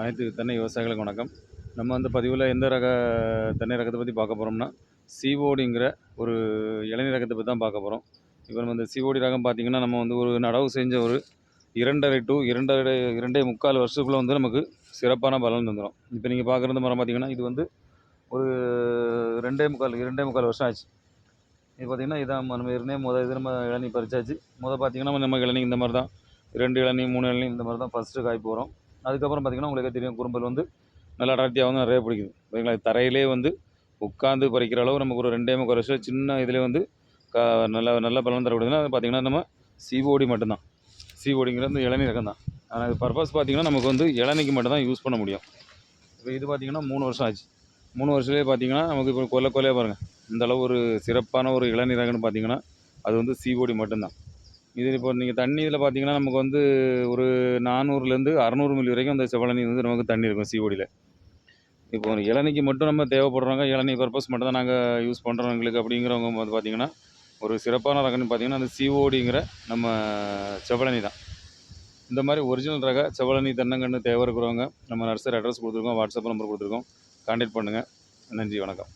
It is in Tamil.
அனைத்து தென்னை விவசாயிகளுக்கு வணக்கம். நம்ம வந்து பதிவில் எந்த ரக தென்னை ரகத்தை பற்றி பார்க்க போகிறோம்னா சிஓடிங்கிற ஒரு இளநீர் ரகத்தை பற்றி தான் பார்க்க போகிறோம் இப்போ நம்ம இந்த சிஓடி ரகம் பார்த்திங்கன்னா நம்ம வந்து ஒரு நடவு செஞ்ச ஒரு இரண்டரை டு இரண்டரை இரண்டே முக்கால் வருஷத்துக்குள்ளே வந்து நமக்கு சிறப்பான பலன் தந்துடும் இப்போ நீங்கள் பார்க்குறது மரம் பார்த்திங்கன்னா இது வந்து ஒரு ரெண்டே முக்கால் இரண்டே முக்கால் வருஷம் ஆச்சு. இது பார்த்திங்கன்னா இதான் நம்ம இருந்தே முதல் இது நம்ம இளநீ பறிச்சாச்சு. முதல் பார்த்திங்கன்னா நம்ம இளநீ இந்த மாதிரி தான். ரெண்டு இளநீ மூணு இளநீ இந்த மாதிரி தான் ஃபஸ்ட்டு காய் போகிறோம் அதுக்கப்புறம் பார்த்திங்கன்னா உங்களுக்கே தெரியும் குறும்பல் வந்து நல்லா அடர்த்தியாகவும் நிறைய பிடிக்குது. பார்த்தீங்களா தரையிலே வந்து உட்காந்து பறிக்கிற அளவு நமக்கு ஒரு ரெண்டே முக்கால் வருஷம் சின்ன இதிலே வந்து க நல்ல நல்ல பலன் தரக்கூடியதுன்னா அது பார்த்திங்கன்னா நம்ம சிஓடி மட்டும்தான். சிஓடிங்கிற இந்த இளநீ ரகம் தான். ஆனால் இது பர்பஸ் பார்த்திங்கன்னா நமக்கு வந்து இளநிக்கு மட்டும்தான் யூஸ் பண்ண முடியும். இப்போ இது பார்த்திங்கன்னா மூணு வருஷம் ஆச்சு. மூணு வருஷத்துலேயே பார்த்திங்கன்னா நமக்கு இப்போ கொல்ல கொல்லையாக பாருங்கள் இந்த அளவு ஒரு சிறப்பான ஒரு இளநீரகன்னு ரகம்னு பார்த்திங்கன்னா அது வந்து சிஓடி மட்டும்தான். இது இப்போ நீங்கள் தண்ணி இதில் பார்த்தீங்கன்னா நமக்கு வந்து ஒரு நானூறுலேருந்து அறநூறு மில்லி வரைக்கும் அந்த செவலனி வந்து நமக்கு தண்ணி இருக்கும் சிஓடியில் இப்போ ஒரு இளநிக்கு மட்டும் நம்ம தேவைப்படுறவங்க இளநீ பர்பஸ் மட்டும் தான் நாங்கள் யூஸ் பண்ணுறோம் எங்களுக்கு அப்படிங்கிறவங்க வந்து பார்த்திங்கன்னா ஒரு சிறப்பான ரகம்னு பார்த்திங்கன்னா அந்த சிஓடிங்கிற நம்ம செவலனி தான். இந்த மாதிரி ஒரிஜினல் ரக செவ்வளனி தென்னங்கன்று தேவை இருக்கிறவங்க நம்ம நர்சரி அட்ரஸ் கொடுத்துருக்கோம் வாட்ஸ்அப் நம்பர் கொடுத்துருக்கோம் கான்டாக்ட் பண்ணுங்கள் நன்றி வணக்கம்.